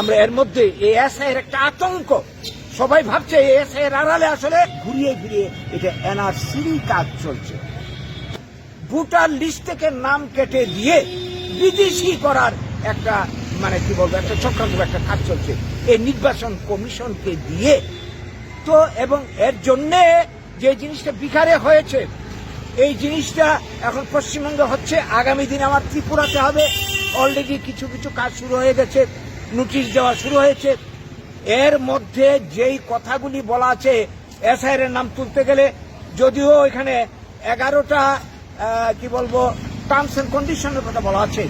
আমরা এর মধ্যে এই এসআই এর একটা আতঙ্ক। সবাই ভাবছে এই এসআই এর আড়ালে আসলে ঘুরিয়ে ঘুরিয়ে এটা এনআরসির কাজ চলছে। ভোটার লিস্ট থেকে নাম কেটে দিয়ে বিদেশি করার একটা মানে কি বলব, একটা চক্রান্ত, একটা কাজ চলছে। এই নির্বাচন কমিশনকে দিয়ে তো এবং এর জন্যে যে জিনিসটা বিকারে হয়েছে, এই জিনিসটা এখন পশ্চিমবঙ্গে হচ্ছে। আগামী দিনে আমার ত্রিপুরাতে হবে। অলরেডি কিছু কিছু কাজ শুরু হয়ে গেছে। নোটিশ দেওয়া শুরু হয়েছে। এর মধ্যে যেই কথাগুলি বলা আছে এসআইআর এর নাম তুলতে গেলে যদিও এখানে এগারোটা কি বলব টার্মস এন্ড কন্ডিশনের কথা বলা আছে।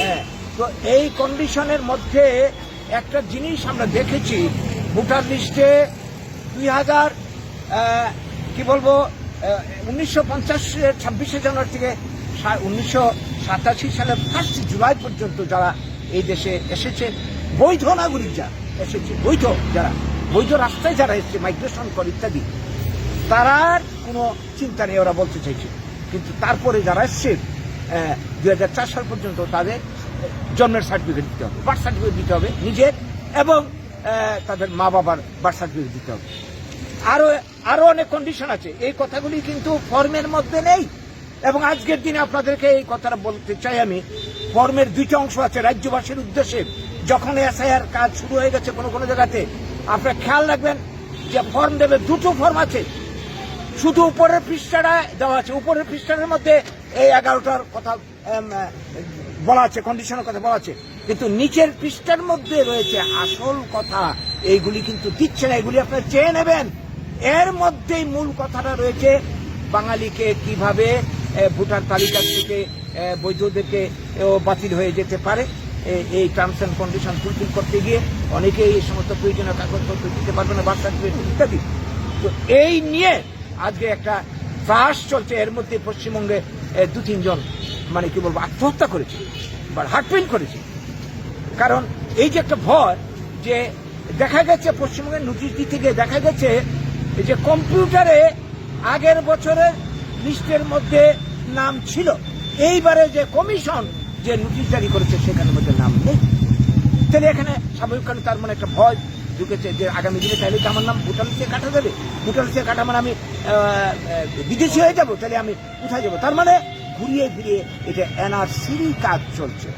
হ্যাঁ, তো এই কন্ডিশনের মধ্যে একটা জিনিস আমরা দেখেছি ভোটার লিস্টে দুই হাজার কি বলব উনিশশো পঞ্চাশ ছাব্বিশে জানুয়ারি থেকে উনিশশো সাতাশি সালের ফার্স্ট জুলাই পর্যন্ত যারা এই দেশে এসেছে বৈধ নাগরিক যারা, এসেছে বৈধ যারা, বৈধ রাস্তায় যারা এসেছে মাইগ্রেশন করে ইত্যাদি তারার কোনো চিন্তা নেই, ওরা বলতে চাইছে। কিন্তু তারপরে যারা এসছে দুই হাজার চার সাল পর্যন্ত তাদের জন্মের সার্টিফিকেট দিতে হবে বার্থ সার্টিফিকেট দিতে হবে, নিজের, এবং তাদের মা বাবার বার্থ সার্টিফিকেট দিতে হবে। আরও আরও অনেক কন্ডিশন আছে। এই কথাগুলি কিন্তু ফর্মের মধ্যে নেই। এবং আজকের দিনে আপনাদেরকে এই কথাটা বলতে চাই আমি ফর্মের দুইটা অংশ আছে, রাজ্যবাসীর উদ্দেশ্যে। যখন এসআইআর কাজ শুরু হয়ে গেছে কোনো কোনো জায়গাতে, আপনারা খেয়াল রাখবেন যে ফর্ম দেবে, দুটো ফর্ম আছে। শুধু উপরের পৃষ্ঠাটা দেওয়া আছে। উপরের পৃষ্ঠার মধ্যে এই এগারোটার কথা বলা আছে কন্ডিশনের কথা বলা আছে। কিন্তু নিচের পৃষ্ঠার মধ্যে রয়েছে আসল কথা, এইগুলি কিন্তু দিচ্ছে না, এগুলি আপনারা চেয়ে নেবেন। এর মধ্যেই মূল কথাটা রয়েছে, বাঙালিকে কীভাবে ভোটার তালিকা থেকে বৈধদেরকে বাতিল হয়ে যেতে পারে। এই টার্মস অ্যান্ড কন্ডিশন ফুলফিল করতে গিয়ে অনেকে এই সমস্ত প্রয়োজনীয় কাগজপত্র দিতে পারবে না বার্থ সার্টিফিকেট ইত্যাদি। তো এই নিয়ে আজকে একটা ত্রাস চলছে। এর মধ্যে পশ্চিমবঙ্গে দু, তিনজন মানে কি বলব, আত্মহত্যা করেছে বা হার্টপেন করেছে। কারণ এই যে একটা ভয় যে দেখা গেছে পশ্চিমবঙ্গের নোটিশ দিতে দেখা গেছে যে কম্পিউটারে আগের বছরের লিস্টের মধ্যে নাম ছিল। এইবারে যে কমিশন যে নোটিশ জারি করেছে সেখানে মধ্যে নাম নেই। তাহলে এখানে স্বাভাবিক কারণে তার মানে একটা ভয় ঢুকেছে যে আগামী দিনে তাহলে আমার নাম ভুটান থেকে কাটা যাবে। ভুটান থেকে কাটা মানে আমি বিদেশি হয়ে যাব, তাহলে আমি কোথায় যাব? তার মানে ঘুরিয়ে ফিরিয়ে এটা এনআরসির কাজ চলছে।